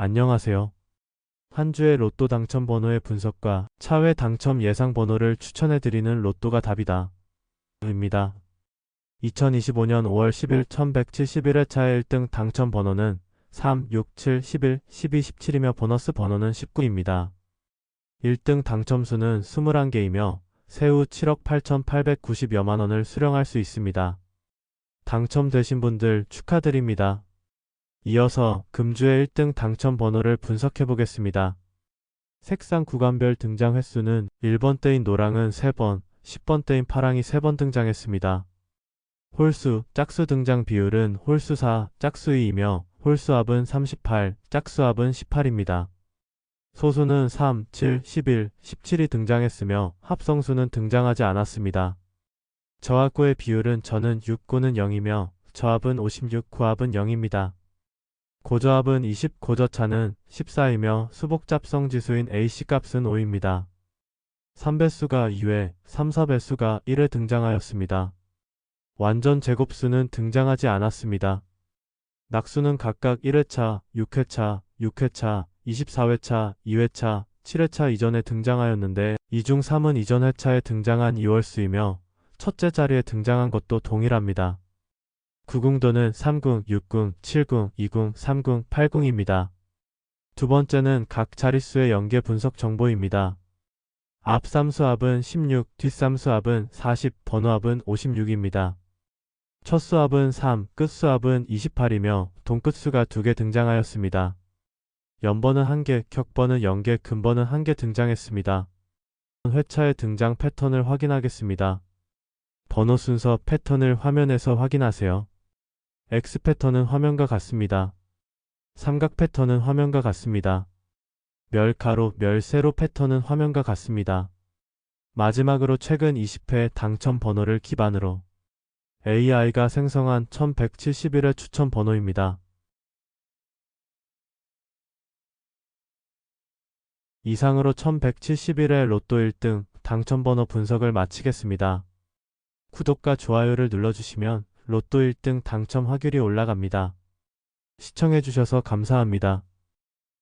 안녕하세요. 한 주의 로또 당첨 번호의 분석과 차회 당첨 예상 번호를 추천해드리는 로또가 답이다. 입니다. 2025년 5월 10일 1171회 차의 1등 당첨 번호는 3, 6, 7, 11, 12, 17이며 보너스 번호는 19입니다. 1등 당첨수는 21개이며 세후 7억 8,890여만 원을 수령할 수 있습니다. 당첨되신 분들 축하드립니다. 이어서 금주의 1등 당첨 번호를 분석해 보겠습니다. 색상 구간별 등장 횟수는 1번 때인 노랑은 3번, 10번 때인 파랑이 3번 등장했습니다. 홀수, 짝수 등장 비율은 홀수 4, 짝수 2이며 홀수 합은 38, 짝수 합은 18입니다. 소수는 3, 7, 11, 17이 등장했으며 합성수는 등장하지 않았습니다. 저합구의 비율은 저는 6, 9는 0이며 저합은 56, 구합은 0입니다. 고저합은 20, 고저차는 14이며 수복잡성 지수인 AC 값은 5입니다. 3배수가 2회, 3, 4배수가 1회 등장하였습니다. 완전 제곱수는 등장하지 않았습니다. 낙수는 각각 1회차, 6회차, 6회차, 24회차, 2회차, 7회차 이전에 등장하였는데 이 중 3은 이전 회차에 등장한 2월수이며 첫째 자리에 등장한 것도 동일합니다. 구궁도는 3궁, 6궁, 7궁, 2궁, 3궁, 8궁입니다. 두 번째는 각 자릿수의 연계 분석 정보입니다. 앞 삼수합은 16, 뒷 삼수합은 40, 번호합은 56입니다. 첫 수합은 3, 끝 수합은 28이며 동끝수가 2개 등장하였습니다. 연번은 1개, 격번은 0개, 근번은 1개 등장했습니다. 회차의 등장 패턴을 확인하겠습니다. 번호 순서 패턴을 화면에서 확인하세요. X 패턴은 화면과 같습니다. 삼각 패턴은 화면과 같습니다. 멸 가로 멸 세로 패턴은 화면과 같습니다. 마지막으로 최근 20회 당첨 번호를 기반으로 AI가 생성한 1171의 추천 번호입니다. 이상으로 1171회 로또 1등 당첨 번호 분석을 마치겠습니다. 구독과 좋아요를 눌러주시면 로또 1등 당첨 확률이 올라갑니다. 시청해주셔서 감사합니다.